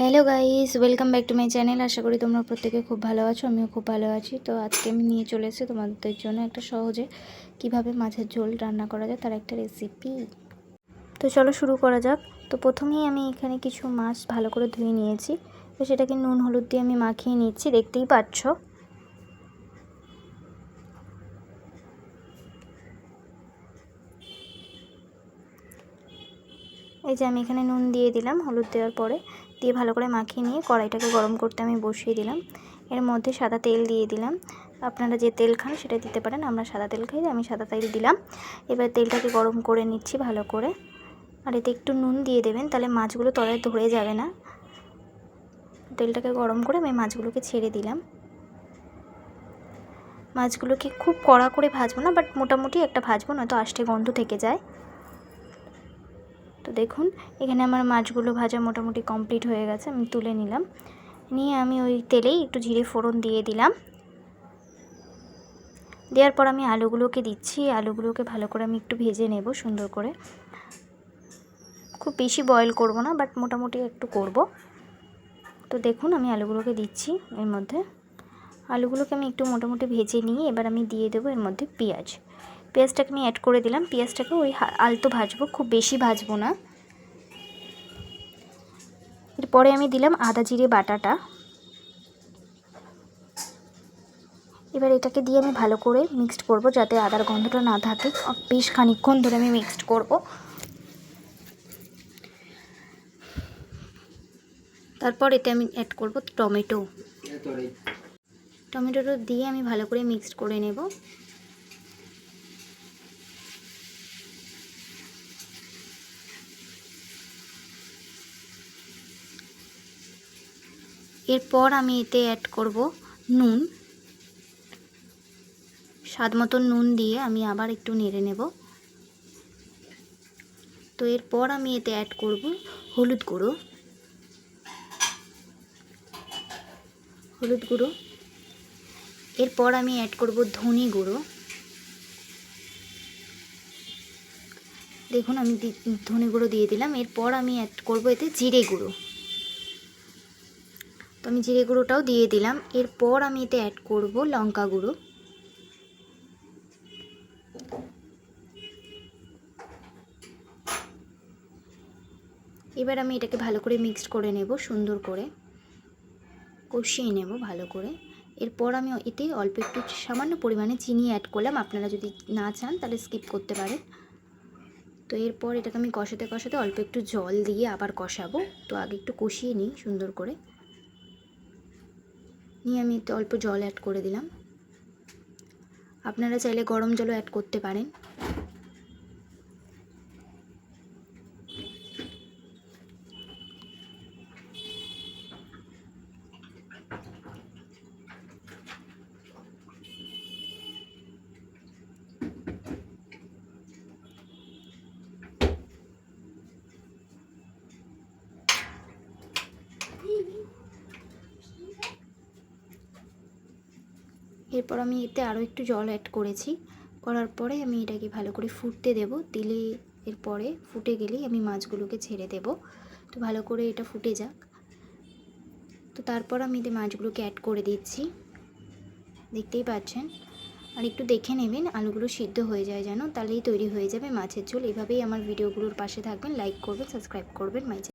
Hello guys welcome back to my channel আশা করি তোমরা প্রত্যেকে খুব ভালো আছো, আমিও খুব ভালো আছি। তো আজকে আমি নিয়ে চলে এসেছি তোমাদের জন্য একটা সহজে কীভাবে মাছের ঝোল রান্না করা যায় তার একটা রেসিপি তো চলো শুরু করা যাক। তো প্রথমেই আমি এখানে কিছু মাছ ভালো করে ধুয়ে নিয়েছি। তো সেটাকে নুন, হলুদ দিয়ে আমি মাখিয়ে নিচ্ছি। দেখতেই পাচ্ছ? এই যে আমি এখানে নুন দিয়ে দিলাম হলুদ দেওয়ার পরে, দিয়ে ভালো করে মাখিয়ে নিয়ে কড়াইটাকে গরম করতে আমি বসিয়ে দিলাম। এর মধ্যে সাদা তেল দিয়ে দিলাম। আপনারা যে তেল খান সেটা দিতে পারেন, আমরা সাদা তেল খাই, আমি সাদা তেল দিলাম। এবার তেলটাকে গরম করে নিচ্ছি ভালো করে। আর এতে একটু নুন দিয়ে দেবেন, তাহলে মাছগুলো তলায় ধরে যাবে না। তেলটাকে গরম করে আমি মাছগুলোকে ছেড়ে দিলাম। মাছগুলোকে খুব কড়া করে ভাজবো না, বাট মোটামুটি একটা ভাজবো, নয়তো আষ্টে গন্ধ থেকে যায়। তো দেখুন, এখানে আমার মাছগুলো ভাজা মোটামুটি কমপ্লিট হয়ে গেছে, আমি তুলে নিলাম। নিয়ে আমি ওই তেলেই একটু জিরে ফোড়ন দিয়ে দিলাম। দেওয়ার পর আমি আলুগুলোকে দিচ্ছি, আলুগুলোকে ভালো করে আমি একটু ভেজে নেব সুন্দর করে। খুব বেশি বয়েল করব না বাট মোটামুটি একটু করব। তো দেখুন, আমি আলুগুলোকে দিচ্ছি এর মধ্যে। আলুগুলোকে আমি একটু মোটামুটি ভেজে নিয়ে এবার আমি দিয়ে দেবো এর মধ্যে পেঁয়াজ। পেঁয়াজটাকে আমি অ্যাড করে দিলাম, পেঁয়াজটাকে ওই আলতো ভাজবো, খুব বেশি ভাজবো না। এরপরে আমি দিলাম আদা জিরে বাটাটা। এবার এটাকে দিয়ে আমি ভালো করে মিক্সড করব যাতে আদার গন্ধটা না থাকে। বেশ খানিক্ষণ ধরে আমি মিক্সড করব। তারপর এতে আমি অ্যাড করব টমেটো। টমেটোটা দিয়ে আমি ভালো করে মিক্সড করে নেব। এরপর আমি এতে অ্যাড করব নুন। স্বাদ মতন নুন দিয়ে আমি আবার একটু নেড়ে নেব। তো এরপর আমি এতে অ্যাড করব হলুদ গুঁড়ো। হলুদ গুঁড়ো। এরপর আমি অ্যাড করব ধনে গুঁড়ো। দেখুন আমি ধনে গুঁড়ো দিয়ে দিলাম। এরপর আমি অ্যাড করব এতে জিরে গুঁড়ো। আমি জিরে গুঁড়োটাও দিয়ে দিলাম। এরপর আমি এতে অ্যাড করব লঙ্কা গুঁড়ো। এবার আমি এটাকে ভালো করে মিক্সড করে নেব, সুন্দর করে। কষিয়ে নেব ভালো করে। এরপর আমি এতে অল্প একটু সামান্য পরিমাণে চিনি অ্যাড করলাম। আপনারা যদি না চান তাহলে স্কিপ করতে পারেন। তো এরপর এটাকে আমি কষাতে কষাতে অল্প একটু জল দিয়ে আবার কষাবো। তো আগে একটু কষিয়ে নিই সুন্দর করে। নিয়ে আমি একটু অল্প জল অ্যাড করে দিলাম। আপনারা চাইলে গরম জলও অ্যাড করতে পারেন। এরপর আমি এতে আরও একটু জল অ্যাড করেছি। করার পরে আমি এটাকে ভালো করে ফুটতে দেব। দিলে এরপরে ফুটে গেলেই আমি মাছগুলোকে ছেড়ে দেব। তো ভালো করে এটা ফুটে যাক। তো তারপর আমি এতে মাছগুলোকে অ্যাড করে দিচ্ছি। দেখতেই পাচ্ছেন? আর একটু দেখে নেবেন, আলুগুলো সিদ্ধ হয়ে যায় যেন, তাহলেই তৈরি হয়ে যাবে মাছের ঝোল। এভাবেই আমার ভিডিওগুলোর পাশে থাকবেন লাইক করবেন সাবস্ক্রাইব করবেন মাই